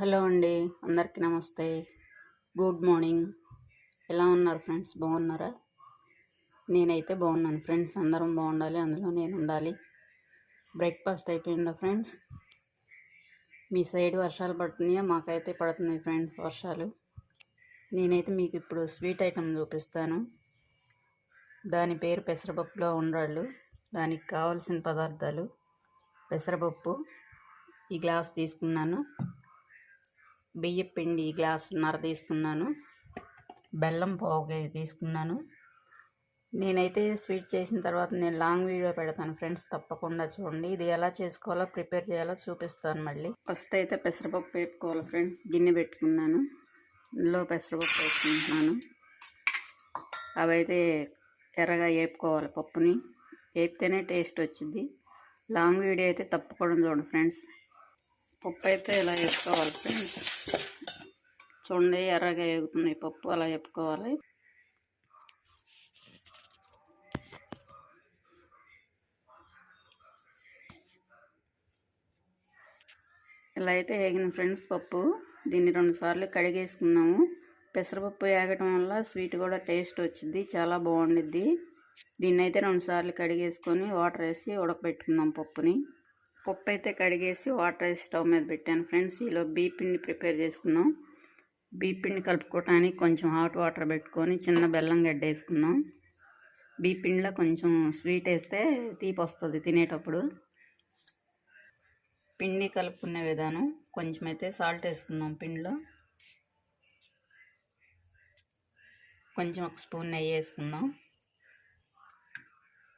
Hello అండి. అందరికీ నమస్తే. Good morning. ఎలా ఉన్నారు ఫ్రెండ్స్? బాగున్నారా? నేనైతే బాగున్నాను ఫ్రెండ్స్. అందరం బాగుండాలి. అందులో నేను ఉండాలి. బ్రేక్ఫాస్ట్ అయిపోయిందా ఫ్రెండ్స్? మీ సైడ్ వర్షాలు పడుతున్నాయా? మాకైతే పడుతున్నాయి ఫ్రెండ్స్ వర్షాలు. నేనైతే మీకు ఇప్పుడు స్వీట్ ఐటెం చూపిస్తాను. దాని పేరు పెసరపప్పులో ఉండ్రాళ్ళు. దానికి కావలసిన పదార్థాలు. పెసరపప్పు ఈ గ్లాస్ తీసుకున్నాను. బియ్యపిండి గ్లాసున్నర తీసుకున్నాను. బెల్లం పావు కేజీ తీసుకున్నాను. నేనైతే స్వీట్ చేసిన తర్వాత నేను లాంగ్ వీడియో పెడతాను ఫ్రెండ్స్ తప్పకుండా చూడండి. ఇది ఎలా చేసుకోవాలో ప్రిపేర్ చేయాలో చూపిస్తాను మళ్ళీ. ఫస్ట్ అయితే పెసరపప్పు వేపుకోవాలి ఫ్రెండ్స్ గిన్నె పెట్టుకున్నాను. ఇందులో పెసరపప్పు వేసుకుంటున్నాను. అవైతే ఎర్రగా వేపుకోవాలి పప్పుని. వేపితేనే టేస్ట్ వచ్చింది. లాంగ్ వీడియో అయితే తప్పకుండా చూడండి ఫ్రెండ్స్. పప్పు అయితే ఇలా వేసుకోవాలి ఫ్రెండ్స్. చూడండి ఎర్రగా వేగుతుంది పప్పు అలా వేపుకోవాలి ఇలా అయితే వేగిన ఫ్రెండ్స్ పప్పు. దీన్ని రెండు సార్లు కడిగేసుకున్నాము. పెసరపప్పు వేగటం వల్ల స్వీట్ కూడా టేస్ట్ వచ్చింది చాలా బాగుండిద్ది. దీన్ని అయితే కడిగేసుకొని వాటర్ వేసి ఉడకబెట్టుకుందాం పప్పుని. పప్పు అయితే కడిగేసి వాటర్ స్టవ్ మీద పెట్టాను ఫ్రెండ్స్. ఈలో బీపిండి ప్రిపేర్ చేసుకుందాం. బీ పిండి కలుపుకోవటానికి కొంచెం హాట్ వాటర్ పెట్టుకొని చిన్న బెల్లం గడ్డ వేసుకుందాం. బీపిండిలో కొంచెం స్వీట్ వేస్తే తీపి వస్తుంది తినేటప్పుడు. పిండి కలుపుకునే విధానం కొంచెం అయితే సాల్ట్ వేసుకుందాం పిండిలో. కొంచెం ఒక స్పూన్ నెయ్యి వేసుకుందాం.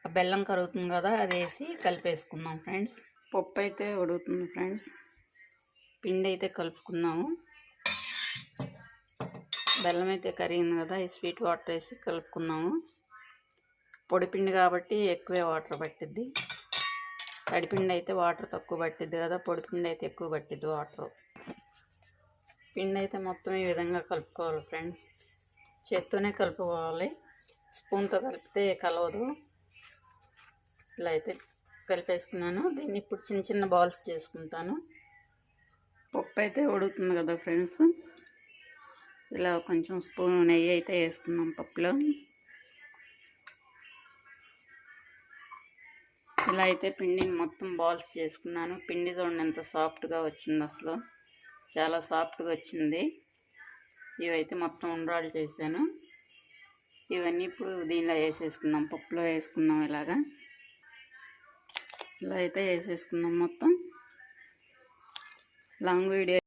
బెల్లం కరుగుతుంది కదా అది వేసి కలిపేసుకుందాం ఫ్రెండ్స్. పప్పు అయితే ఉడుగుతుంది ఫ్రెండ్స్. పిండి అయితే కలుపుకున్నాము. బెల్లం అయితే కరిగింది కదా ఈ స్వీట్ వాటర్ వేసి కలుపుకున్నాము. పొడిపిండి కాబట్టి ఎక్కువే వాటర్ పట్టిద్ది. తడిపిండి అయితే వాటర్ తక్కువ పట్టిద్ది కదా పొడిపిండి అయితే ఎక్కువ పట్టిద్ది వాటర్. పిండి అయితే మొత్తం ఈ విధంగా కలుపుకోవాలి ఫ్రెండ్స్. చేత్తోనే కలుపుకోవాలి. స్పూన్తో కలిపితే కలవదు. ఇలా అయితే కలిపేసుకున్నాను. దీన్ని ఇప్పుడు చిన్న చిన్న బాల్స్ చేసుకుంటాను. పప్పు అయితే ఉడుకుతుంది కదా ఫ్రెండ్స్. ఇలా కొంచెం స్పూన్ నెయ్యి అయితే వేసుకున్నాం పప్పులో. ఇలా అయితే పిండిని మొత్తం బాల్స్ చేసుకున్నాను. పిండి చూడండి ఎంత సాఫ్ట్గా వచ్చింది అసలు. చాలా సాఫ్ట్గా వచ్చింది. ఇవైతే మొత్తం ఉండ్రాలు చేశాను. ఇవన్నీ ఇప్పుడు దీనిలో వేసేసుకుందాం. పప్పులో వేసుకుందాం ఇలాగా. ఇలా అయితే వేసేసుకుందాం మొత్తం. Long video